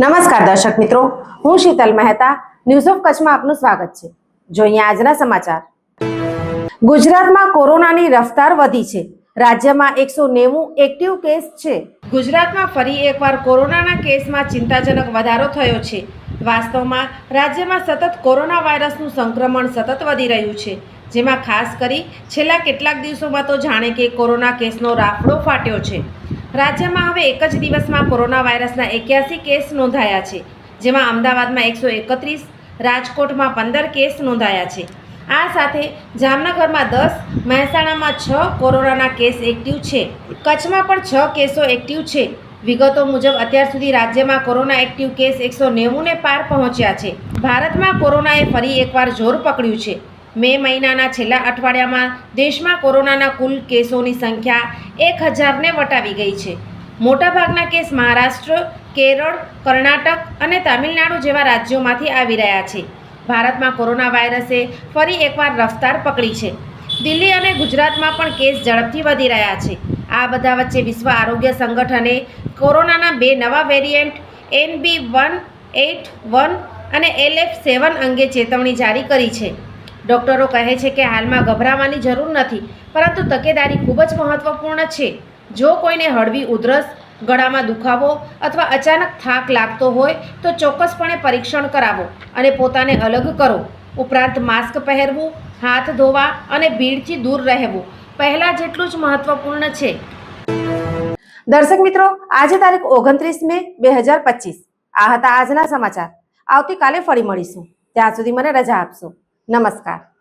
નમસ્કાર દર્શક મિત્રો, હું શીતલ મહેતા ન્યૂઝ ઓફ કચ્છમાં આપનું સ્વાગત છે. જોઈએ આજના સમાચાર. ગુજરાતમાં કોરોનાની રફતાર વધી છે. રાજ્યમાં એકસો નેવું એક્ટિવ કેસ છે. ગુજરાતમાં ફરી એકવાર કોરોનાના કેસમાં ચિંતાજનક વધારો થયો છે. વાસ્તવમાં રાજ્યમાં સતત કોરોના વાયરસનું સંક્રમણ સતત વધી રહ્યું છે. જેમાં ખાસ કરી છેલ્લા કેટલાક દિવસોમાં તો જાણે કે કોરોના કેસનો રાફડો ફાટ્યો છે. રાજ્યમાં હવે એક જ દિવસમાં કોરોના વાયરસના એક્યાસી કેસ નોંધાયા છે, જેમાં અમદાવાદમાં એકસો એકત્રીસ, રાજકોટમાં પંદર કેસ નોંધાયા છે. આ સાથે જામનગરમાં દસ, મહેસાણામાં છ કોરોનાના કેસ એક્ટિવ છે. કચ્છમાં પણ છ કેસો એક્ટિવ છે. વિગતો મુજબ અત્યાર સુધી રાજ્યમાં કોરોના એક્ટિવ કેસ એકસો નેવુંને પાર પહોંચ્યા છે. ભારતમાં કોરોનાએ ફરી એકવાર જોર પકડ્યું છે. મે મહિનાના છેલ્લા અઠવાડિયામાં દેશમાં કોરોનાના કુલ કેસોની સંખ્યા એક હજારને વટાવી ગઈ છે. મોટાભાગના કેસ મહારાષ્ટ્ર, કેરળ, કર્ણાટક અને તામિલનાડુ જેવા રાજ્યોમાંથી આવી રહ્યા છે. ભારતમાં કોરોના વાયરસે ફરી એકવાર રફતાર પકડી છે. દિલ્હી અને ગુજરાતમાં પણ કેસ ઝડપથી વધી રહ્યા છે. આ બધા વચ્ચે વિશ્વ આરોગ્ય સંગઠને કોરોનાના બે નવા variant N B one eight one અને એલ એફ સેવન અંગે ચેતવણી જારી કરી છે. ડૉક્ટરો કહે છે કે હાલમાં ગભરાવાની જરૂર નથી, પરંતુ તકેદારી ખૂબ જ મહત્વપૂર્ણ છે. જો કોઈને હળવી ઉધરસ, ગળામાં દુખાવો અથવા અચાનક થાક લાગતો હોય, તો ચોક્કસપણે પરીક્ષણ કરાવો અને પોતાને અલગ કરો. ઉપરાંત માસ્ક પહેરવું, હાથ ધોવા અને ભીડથી દૂર રહેવું, પહેલાં જેટલું જ મહત્વપૂર્ણ છે. દર્શક મિત્રો, આજે તારીખ ઓગણત્રીસ મે બે હજાર પચીસ. આ હતા આજના સમાચાર. આવતીકાલે ફરી મળીશું. ત્યાં સુધી મને રજા આપશો. નમસ્કાર.